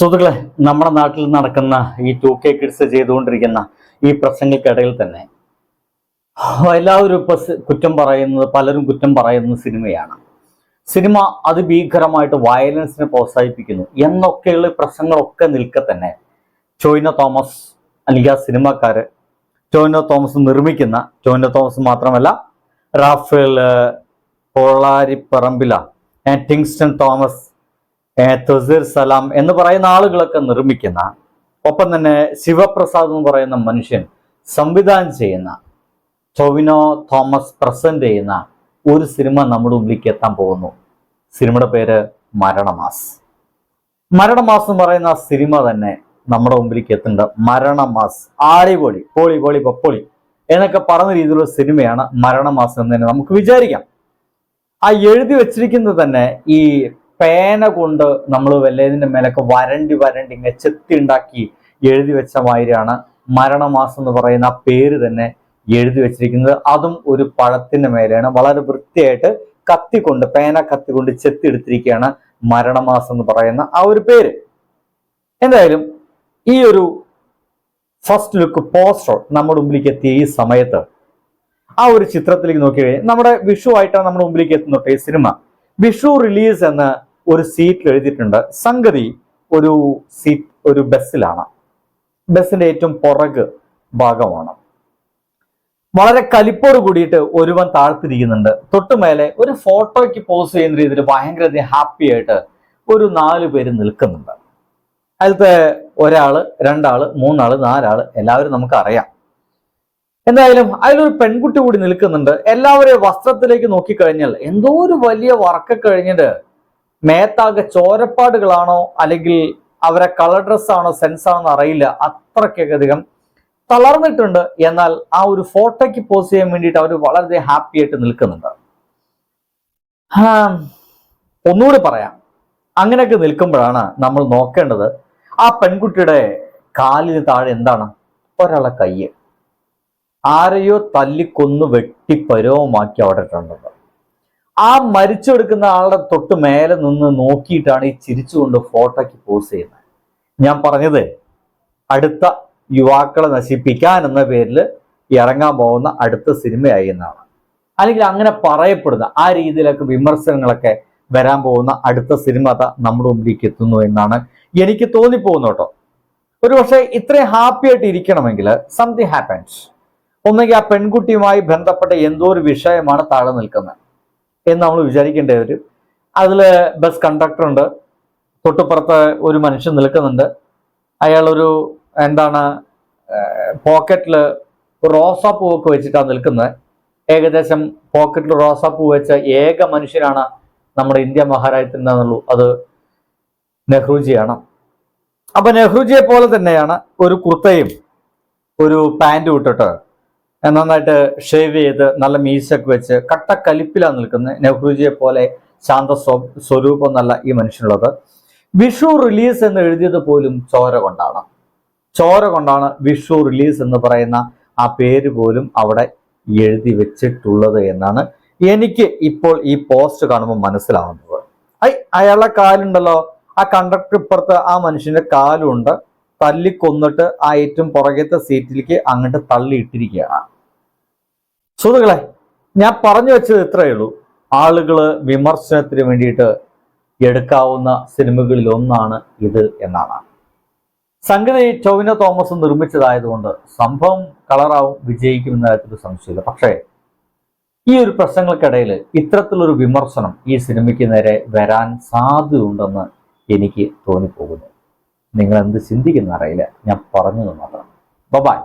സുഹൃത്തുക്കളെ നമ്മുടെ നാട്ടിൽ നടക്കുന്ന ഈ ടു കെ കിഡ്സ് ചെയ്തുകൊണ്ടിരിക്കുന്ന ഈ പ്രശ്നങ്ങൾക്കിടയിൽ തന്നെ എല്ലാവരും ഇപ്പൊ കുറ്റം പറയുന്നത് പലരും കുറ്റം പറയുന്ന സിനിമയാണ്. സിനിമ അതിഭീകരമായിട്ട് വയലൻസിനെ പ്രോത്സാഹിപ്പിക്കുന്നു. എന്നൊക്കെയുള്ള പ്രശ്നങ്ങളൊക്കെ നിൽക്കെ തന്നെ ചോയ്ന തോമസ് അല്ലെങ്കിൽ ആ സിനിമക്കാര് ടോവിനോ തോമസ് നിർമ്മിക്കുന്ന ടോവിനോ തോമസ് മാത്രമല്ല റാഫേൽ പൊള്ളാരിപ്പറമ്പില ആൻഡ് ടിങ്സ്റ്റൺ തോമസ് സലാം എന്ന് പറയുന്ന ആളുകളൊക്കെ നിർമ്മിക്കുന്ന ഒപ്പം തന്നെ ശിവപ്രസാദ് എന്ന് പറയുന്ന മനുഷ്യൻ സംവിധാനം ചെയ്യുന്ന ടൊവിനോ തോമസ് പ്രസന്റ് ചെയ്യുന്ന ഒരു സിനിമ നമ്മുടെ മുമ്പിലേക്ക് എത്താൻ പോകുന്നു. സിനിമയുടെ പേര് മരണമാസ്. മരണമാസ് എന്ന് പറയുന്ന സിനിമ തന്നെ നമ്മുടെ മുമ്പിലേക്ക് എത്തുന്നുണ്ട്. മരണമാസ് ആടിപൊളി പൊളി പൊളി പൊളി എന്നൊക്കെ പറഞ്ഞ രീതിയിലുള്ള സിനിമയാണ് മരണമാസം എന്ന് തന്നെ നമുക്ക് വിചാരിക്കാം. ആ എഴുതി വെച്ചിരിക്കുന്നത് തന്നെ ഈ പേന കൊണ്ട് നമ്മൾ വല്ലതിന്റെ മേലൊക്കെ വരണ്ടി വരണ്ടി ഇങ്ങനെ ചെത്തി ഉണ്ടാക്കി എഴുതി വെച്ച മാതിരിയാണ് മരണമാസം എന്ന് പറയുന്ന ആ പേര് തന്നെ എഴുതി വെച്ചിരിക്കുന്നത്. അതും ഒരു പഴത്തിന്റെ മേലെയാണ്. വളരെ വൃത്തിയായിട്ട് കത്തിക്കൊണ്ട് പേന കത്തിക്കൊണ്ട് ചെത്തി എടുത്തിരിക്കുകയാണ് മരണമാസം എന്ന് പറയുന്ന ആ ഒരു പേര്. എന്തായാലും ഈ ഒരു ഫസ്റ്റ് ലുക്ക് പോസ്റ്റർ നമ്മുടെ മുമ്പിലേക്ക് എത്തിയ ഈ സമയത്ത് ആ ഒരു ചിത്രത്തിലേക്ക് നോക്കി കഴിഞ്ഞാൽ നമ്മുടെ വിഷു ആയിട്ടാണ് നമ്മുടെ മുമ്പിലേക്ക് എത്തുന്നത് ഈ സിനിമ. വിഷു റിലീസ് എന്ന് ഒരു സീറ്റിൽ എഴുതിയിട്ടുണ്ട്. സംഗതി ഒരു സീറ്റ് ഒരു ബസ്സിലാണ്. ബസ്സിന്റെ ഏറ്റവും പുറക് ഭാഗമാണ്. വളരെ കലിപ്പോട് കൂടിയിട്ട് ഒരുവൻ താഴ്ത്തിരിക്കുന്നുണ്ട്. തൊട്ടുമേലെ ഒരു ഫോട്ടോയ്ക്ക് പോസ് ചെയ്യുന്ന രീതിയിൽ ഭയങ്കര ഹാപ്പി ആയിട്ട് ഒരു നാല് പേര് നിൽക്കുന്നുണ്ട്. അതിലത്തെ ഒരാൾ രണ്ടാൾ മൂന്നാൾ നാലാൾ എല്ലാവരും നമുക്ക് അറിയാം. എന്തായാലും അതിലൊരു പെൺകുട്ടി കൂടി നിൽക്കുന്നുണ്ട്. എല്ലാവരെയും വസ്ത്രത്തിലേക്ക് നോക്കിക്കഴിഞ്ഞാൽ എന്തോ ഒരു വലിയ വറക്ക കഴിഞ്ഞിട്ട് മേത്താകെ ചോരപ്പാടുകളാണോ അല്ലെങ്കിൽ അവരെ കളർ ഡ്രസ് ആണോ സെൻസ് ആണോ എന്ന് അറിയില്ല അത്രയ്ക്കധികം തളർന്നിട്ടുണ്ട്. എന്നാൽ ആ ഒരു ഫോട്ടോയ്ക്ക് പോസ് ചെയ്യാൻ വേണ്ടിയിട്ട് അവർ വളരെ ഹാപ്പി ആയിട്ട് നിൽക്കുന്നുണ്ട്. ഒന്നുകൂടി പറയാം. അങ്ങനെയൊക്കെ നിൽക്കുമ്പോഴാണ് നമ്മൾ നോക്കേണ്ടത് ആ പെൺകുട്ടിയുടെ കാലിന് താഴെ എന്താണ്? ഒരാളെ കയ്യ്. ആരെയോ തല്ലിക്കൊന്ന് വെട്ടി പരവുമാക്കി അവിടെ ഇട്ടിട്ടുണ്ട് ആ മരിച്ചു കൊടുക്കുന്ന ആളുടെ തൊട്ട് മേലെ നിന്ന് നോക്കിയിട്ടാണ് ഈ ചിരിച്ചുകൊണ്ട് ഫോട്ടോയ്ക്ക് പോസ് ചെയ്യുന്നത്. ഞാൻ പറഞ്ഞത് അടുത്ത യുവാക്കളെ നശിപ്പിക്കാൻ എന്ന പേരിൽ ഇറങ്ങാൻ പോകുന്ന അടുത്ത സിനിമയായി എന്നാണ്. അല്ലെങ്കിൽ അങ്ങനെ പറയപ്പെടുന്ന ആ രീതിയിലൊക്കെ വിമർശനങ്ങളൊക്കെ വരാൻ പോകുന്ന അടുത്ത സിനിമ അത നമ്മുടെ മുമ്പിലേക്ക് എത്തുന്നു എന്നാണ് എനിക്ക് തോന്നിപ്പോകുന്നു കേട്ടോ. ഒരു പക്ഷേ ഇത്രയും ഹാപ്പി ആയിട്ട് ഇരിക്കണമെങ്കിൽ സംതിങ് ഹാപ്പൻസ് ഒന്നെങ്കിൽ ആ പെൺകുട്ടിയുമായി ബന്ധപ്പെട്ട എന്തോ ഒരു വിഷയമാണ് താഴെ നിൽക്കുന്നത്. എന്ന് നമ്മൾ വിചാരിക്കേണ്ടി വരും. അതിൽ ബസ് കണ്ടക്ടർ ഉണ്ട്. തൊട്ടുപുറത്ത് ഒരു മനുഷ്യൻ നിൽക്കുന്നുണ്ട്. അയാളൊരു എന്താണ് പോക്കറ്റിൽ റോസാപ്പൂ ഒക്കെ വെച്ചിട്ടാണ് നിൽക്കുന്നത് ഏകദേശം പോക്കറ്റിൽ റോസാപ്പൂ വെച്ച ഏക മനുഷ്യനാണ് നമ്മുടെ ഇന്ത്യ മഹാരാജ്യത്തിനുള്ളൂ അത് നെഹ്റുജിയാണ് അപ്പൊ നെഹ്റുജിയെ പോലെ തന്നെയാണ് ഒരു കുർത്തയും ഒരു പാന്റും ഇട്ടിട്ട് നന്നായിട്ട് ഷേവ് ചെയ്ത് നല്ല മീശൊക്കെ വെച്ച് കട്ട കലിപ്പിലാണ് നിൽക്കുന്നത്. നെഹ്റുജിയെ പോലെ ശാന്ത സ്വ- സ്വരൂപം എന്നല്ല ഈ മനുഷ്യനുള്ളത്. വിഷു റിലീസ് എന്ന് എഴുതിയത് പോലും ചോര കൊണ്ടാണ്. ചോര കൊണ്ടാണ് വിഷു റിലീസ് എന്ന് പറയുന്ന ആ പേര് പോലും അവിടെ എഴുതി വെച്ചിട്ടുള്ളത് എന്നാണ് എനിക്ക് ഇപ്പോൾ ഈ പോസ്റ്റ് കാണുമ്പോൾ മനസ്സിലാവുന്നത്. ഐ അയാളെ കാലുണ്ടല്ലോ. ആ കണ്ടക്ടർ ഇപ്പുറത്ത് ആ മനുഷ്യന്റെ കാലുണ്ട്. തല്ലിക്കൊന്നിട്ട് ആ ഏറ്റവും പുറകത്തെ സീറ്റിലേക്ക് അങ്ങോട്ട് തള്ളിയിട്ടിരിക്കുകയാണ്. സുഹൃത്തുക്കളെ ഞാൻ പറഞ്ഞു വെച്ചത് ഇത്രയേ ഉള്ളൂ. ആളുകൾ വിമർശനത്തിന് വേണ്ടിയിട്ട് എടുക്കാവുന്ന സിനിമകളിൽ ഒന്നാണ് ഇത് എന്നാണ്. സംഗതി ടോവിന തോമസ് നിർമ്മിച്ചതായതുകൊണ്ട് സംഭവം കളറാവും വിജയിക്കുമെന്ന കാര്യത്തിൽ സംശയമില്ല. പക്ഷേ ഈ ഒരു പ്രശ്നങ്ങൾക്കിടയിൽ ഇത്തരത്തിലൊരു വിമർശനം ഈ സിനിമയ്ക്ക് നേരെ വരാൻ സാധ്യതയുണ്ടെന്ന് എനിക്ക് തോന്നിപ്പോകുന്നു. നിങ്ങൾ എന്ത് ചിന്തിക്കുന്ന അറിയില്ല. ഞാൻ പറഞ്ഞത് മാത്രം. ബൈ